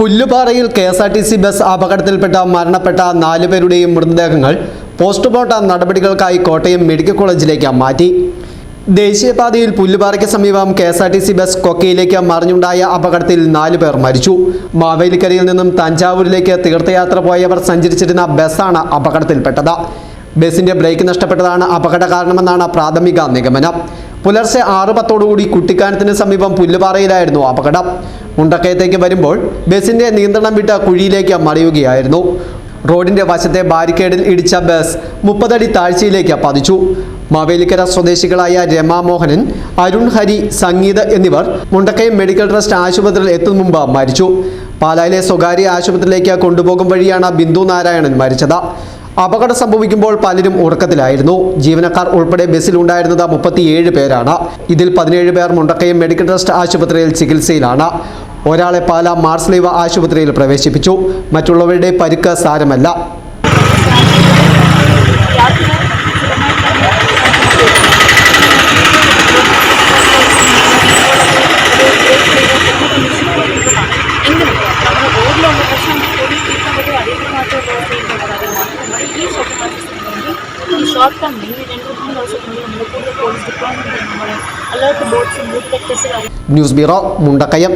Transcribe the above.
പുല്ലുപാറയിൽ K S R T C bus അപകടത്തിൽപ്പെട്ട മരണപ്പെട്ട നാലുപേരുടെയും മൃതദേഹങ്ങൾ പോസ്റ്റ്മോർട്ടം നടപടികൾക്കായി കോട്ടയം മെഡിക്കൽ കോളേജിലേക്ക് മാറ്റി. ദേശീയപാതയിൽ പുല്ലുപാറയ്ക്ക് സമീപം K S R T C bus കൊക്കയിലേക്ക് മറിഞ്ഞുണ്ടായ അപകടത്തിൽ നാലു പേർ മരിച്ചു. മാവേലിക്കരയിൽ നിന്നും തഞ്ചാവൂരിലേക്ക് തീർത്ഥയാത്ര പോയവർ സഞ്ചരിച്ചിരുന്ന ബസ്സാണ് അപകടത്തിൽപ്പെട്ടത്. ബസിന്റെ ബ്രേക്ക് നഷ്ടപ്പെട്ടതാണ് അപകട കാരണമെന്നാണ് പ്രാഥമിക നിഗമനം. പുലർച്ചെ ആറ് പത്തോടുകൂടി കുട്ടിക്കാനത്തിന് സമീപം പുല്ലുപാറയിലായിരുന്നു അപകടം. മുണ്ടക്കയത്തേക്ക് വരുമ്പോൾ ബസിന്റെ നിയന്ത്രണം വിട്ട കുഴിയിലേക്ക് മറിയുകയായിരുന്നു. റോഡിന്റെ വശത്തെ ബാരിക്കേഡിൽ ഇടിച്ച ബസ് മുപ്പതടി താഴ്ചയിലേക്ക് പതിച്ചു. മാവേലിക്കര സ്വദേശികളായ രമാമോഹനൻ അരുൺ ഹരി സംഗീത എന്നിവർ മുണ്ടക്കയം മെഡിക്കൽ ട്രസ്റ്റ് ആശുപത്രിയിൽ എത്തും മുമ്പ് മരിച്ചു. പാലായിലെ സ്വകാര്യ ആശുപത്രിയിലേക്ക് കൊണ്ടുപോകും വഴിയാണ് ബിന്ദു നാരായണൻ മരിച്ചത്. അപകടം സംഭവിക്കുമ്പോൾ പലരും ഉറക്കത്തിലായിരുന്നു. ജീവനക്കാർ ഉൾപ്പെടെ ബസ്സിൽ ഉണ്ടായിരുന്നത് മുപ്പത്തിയേഴ് പേരാണ്. ഇതിൽ പതിനേഴ് പേർ മുണ്ടക്കയം മെഡിക്കൽ ട്രസ്റ്റ് ആശുപത്രിയിൽ ചികിത്സയിലാണ്. ഒരാളെ പാല മാർസ്ലീവ ആശുപത്രിയിൽ പ്രവേശിപ്പിച്ചു. മറ്റുള്ളവരുടെ പരിക്ക് സാരമല്ല. ഈ ഷോപ്പിംഗ് ഈ ഷോർട്ട് ടൈം ഈ രണ്ട് മൂന്ന് ദിവസത്തിനുള്ളിൽ നമ്മൾ കൂടുതൽ പോലീസ് ഡിപ്പാർട്ട്മെന്റ് നമ്മുടെ alert boards news bureau Mundakayam.